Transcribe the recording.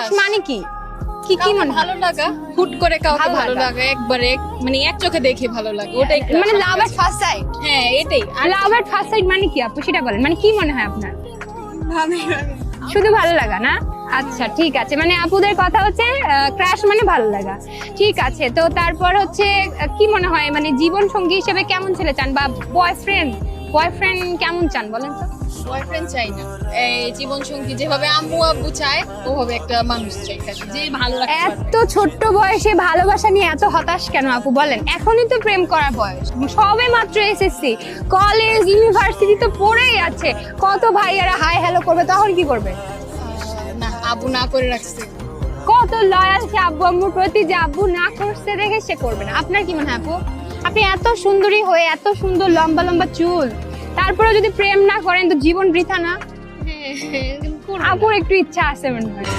Crush মানে কি? কি কি মনে ভালো লাগা? হুট করে কাউকে ভালো লাগা। একবারে মানে এক চোখে দেখে ভালো লাগে। ওটাই মানে লাভ এট ফার্স্ট সাইট হ্যাঁ এটাই। আর লাভ এট ফার্স্ট সাইট মানে কি আপু? সেটা বলেন। মানে কি মনে হয় আপনার? শুধু ভালো লাগা না? আচ্ছা ঠিক আছে। মানে আপুদের কথা হচ্ছে ক্রাশ মানে ভালো লাগা। ঠিক আছে। তো তারপর হচ্ছে কি মনে হয়? মানে জীবন সঙ্গী হিসেবে কেমন ছেলে চান? বা বয়ফ্রেন্ড বয়ফ্রেন্ড কেমন চান বলেন তো? বয়ফ্রেন্ড চাই না। এই জীবন সঙ্গী যেভাবে আম্মু আব্বু চায় ওভাবে একটা মানুষ চাই যে ভালো লাগছে এত ছোট্ট বয়সে ভালোবাসা নিয়ে এত হতাশ কেন আপু বলেন? এখনই তো প্রেম করার বয়স। সবে মাত্র এসএসসি কলেজ ইউনিভার্সিটি তো পড়েই আছে। কত ভাইয়ারা হাই হ্যালো করবে তখন কি করবে? না আব্বু না করে রাখছে। কত লয়াল সে আব্বু আম্মুর প্রতি যে আব্বু না করছে দেখে সে করবে না। আপনার কি মনে হয় আপু? আপনি এত সুন্দরী হয়ে এত সুন্দর লম্বা লম্বা চুল তারপরে যদি প্রেম না করেন তো জীবন বৃথা না হ্যাঁ, হ্যাঁ। আপুর একটু ইচ্ছা আছে মনে হয়